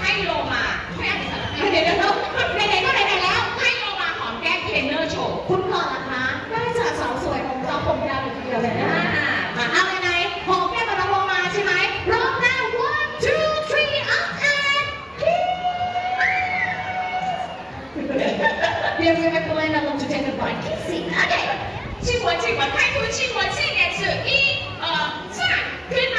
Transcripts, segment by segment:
ให้โลมาช่วยอธิานเดี๋ยวเไหนก็ไหนแล้วให้โลมาหอมแก้มเทรนเนอร์โชว์ คุณก่อนนะคะได้จากสาวสวยของเราผมยาวอยู่เดียวเลยนะมาเอาไหนหอมแก้มมาโลมาใช่ไหมร้องหน้า one two three up and kiss Here we have Glenn along to take a bite kissing okay 亲吻亲吻开出亲吻庆典是一二三ขึ้น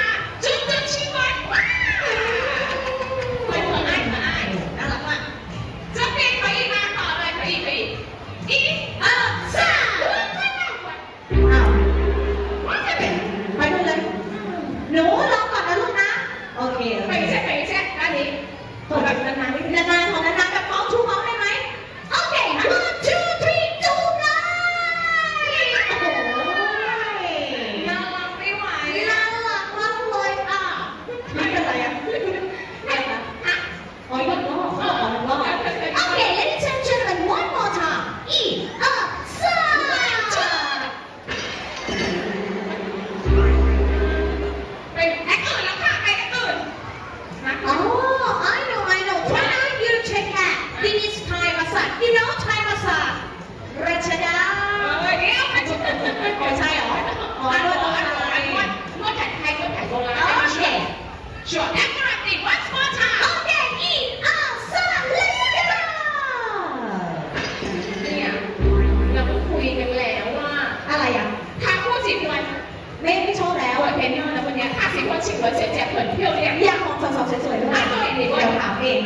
Sure. That's the right thing. Once more เนี่ยเราคุยกันแล้วว่าอะไรอะถ้าพูดสิบวไม่ไม่ชอบแล้วป่วยเนนอนนะวันเนี้ยถ้าสิบวันฉีดหัวเสียเจ็บเหมือนเพียวเรียงอยามองสาวสวยๆด้ยอะตัวเองดีกว่ถามเอง